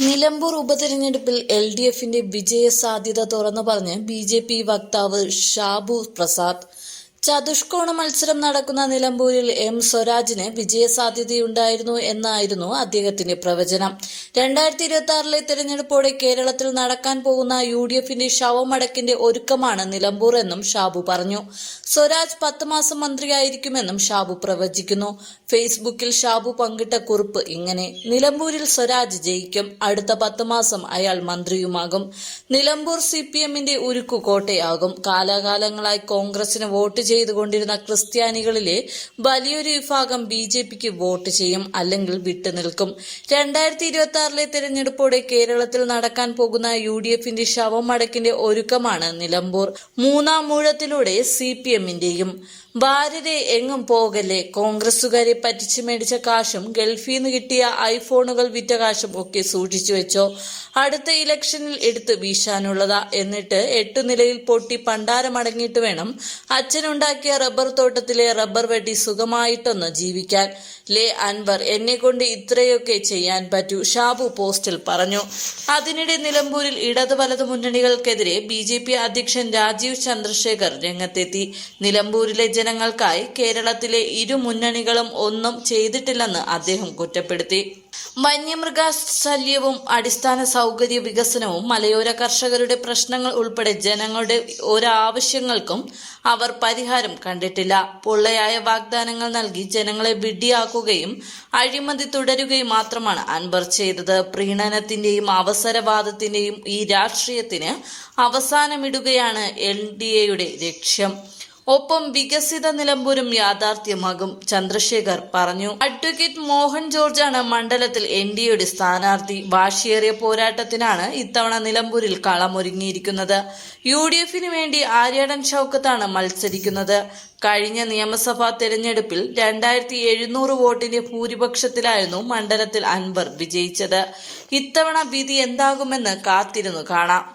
നിലമ്പൂർ ഉപതെരഞ്ഞെടുപ്പിൽ L D എഫിന്റെ വിജയ സാധ്യത തുറന്നു പറഞ്ഞ് ബി ജെ പി വക്താവ് ഷാബു പ്രസാദ്. ചതുഷ്കോണ മത്സരം നടക്കുന്ന നിലമ്പൂരിൽ എം സ്വരാജിന് വിജയസാധ്യതയുണ്ടായിരുന്നു എന്നായിരുന്നു അദ്ദേഹത്തിന്റെ പ്രവചനം. രണ്ടായിരത്തി ഇരുപത്തി ആറിലെ തെരഞ്ഞെടുപ്പോടെ കേരളത്തിൽ നടക്കാൻ പോകുന്ന യു ഡി എഫിന്റെ ശവമടക്കിന്റെ ഒരുക്കമാണ് നിലമ്പൂർ എന്നും ഷാബു പറഞ്ഞു. സ്വരാജ് പത്ത് മാസം മന്ത്രിയായിരിക്കുമെന്നും ഷാബു പ്രവചിക്കുന്നു. ഫേസ്ബുക്കിൽ ഷാബു പങ്കിട്ട കുറിപ്പ് ഇങ്ങനെ നിലമ്പൂരിൽ സ്വരാജ് ജയിക്കും അടുത്ത പത്ത് മാസം അയാൾ മന്ത്രിയുമാകും. നിലമ്പൂർ സി പി എമ്മിന്റെ ഉരുക്കു കോട്ടയാകും കാലാകാലങ്ങളായി കോൺഗ്രസിന് വോട്ട് ചെയ്തുകൊണ്ടിരുന്ന ക്രിസ്ത്യാനികളിലെ വലിയൊരു വിഭാഗം ബി ജെ പിക്ക് വോട്ട് ചെയ്യും അല്ലെങ്കിൽ വിട്ടുനിൽക്കും. രണ്ടായിരത്തി ഇരുപത്തി ആറിലെ തെരഞ്ഞെടുപ്പോടെ കേരളത്തിൽ നടക്കാൻ പോകുന്ന യു ഡി എഫിന്റെ ശവമടക്കിന്റെ ഒരുക്കമാണ് നിലമ്പൂർ. മൂന്നാം മൂഴത്തിലൂടെ സി പി എമ്മിന്റെയും. ഭാര്യരെ എങ്ങും പോകല്ലേ? കോൺഗ്രസുകാരെ പറ്റിച്ചു മേടിച്ച കാശും ഗൾഫിൽ നിന്ന് കിട്ടിയ ഐഫോണുകൾ വിറ്റ കാശും ഒക്കെ സൂക്ഷിച്ചു വെച്ചോ? അടുത്ത ഇലക്ഷനിൽ എടുത്ത് വീശാനുള്ളതാ. എന്നിട്ട് എട്ടു നിലയിൽ പൊട്ടി പണ്ടാരമടങ്ങിയിട്ട് വേണം അച്ഛനുണ്ടാക്കിയ റബ്ബർ തോട്ടത്തിലെ റബ്ബർ വെട്ടി സുഖമായിട്ടൊന്ന് ജീവിക്കാൻ ലേ അൻവർ എന്നെ കൊണ്ട് ഇത്രയൊക്കെ ചെയ്യാൻ പറ്റൂ ഷാബു പോസ്റ്റിൽ പറഞ്ഞു. അതിനിടെ നിലമ്പൂരിൽ ഇടത് വലത് മുന്നണികൾക്കെതിരെ ബി ജെ പി അധ്യക്ഷൻ രാജീവ് ചന്ദ്രശേഖർ രംഗത്തെത്തി. നിലമ്പൂരിലെ ജനങ്ങൾക്കായി കേരളത്തിലെ ഇരു മുന്നണികളും ഒന്നും ചെയ്തിട്ടില്ലെന്ന് അദ്ദേഹം കുറ്റപ്പെടുത്തി. വന്യമൃഗ ശല്യവും അടിസ്ഥാന സൗകര്യ വികസനവും മലയോര കർഷകരുടെ പ്രശ്നങ്ങൾ ഉൾപ്പെടെ ജനങ്ങളുടെ ഒരാവശ്യങ്ങൾക്കും അവർ പരിഹാരം കണ്ടിട്ടില്ല. പൊള്ളയായ വാഗ്ദാനങ്ങൾ നൽകി ജനങ്ങളെ വിഡ്ഢിയാക്കുകയും അഴിമതി തുടരുകയും മാത്രമാണ് അൻവർ ചെയ്തത്. പ്രീണനത്തിന്റെയും അവസരവാദത്തിന്റെയും ഈ രാഷ്ട്രീയത്തിന് അവസാനമിടുകയാണ് എൽ ഡി എയുടെ ലക്ഷ്യം. ഒപ്പം വികസിത നിലമ്പൂരും യാഥാർത്ഥ്യമാകും ചന്ദ്രശേഖർ പറഞ്ഞു. അഡ്വക്കേറ്റ് മോഹൻ ജോർജാണ് മണ്ഡലത്തിൽ എൻ ഡി എയുടെ സ്ഥാനാർത്ഥി. വാശിയേറിയ പോരാട്ടത്തിനാണ് ഇത്തവണ നിലമ്പൂരിൽ കളമൊരുങ്ങിയിരിക്കുന്നത്. യു ഡി എഫിന് വേണ്ടി ആര്യാടൻ ഷൗക്കത്താണ് മത്സരിക്കുന്നത്. കഴിഞ്ഞ നിയമസഭാ തെരഞ്ഞെടുപ്പിൽ രണ്ടായിരത്തി എഴുന്നൂറ് വോട്ടിന്റെ ഭൂരിപക്ഷത്തിലായിരുന്നു മണ്ഡലത്തിൽ അൻവർ വിജയിച്ചത്. ഇത്തവണ വിധി എന്താകുമെന്ന് കാത്തിരുന്നു കാണാം.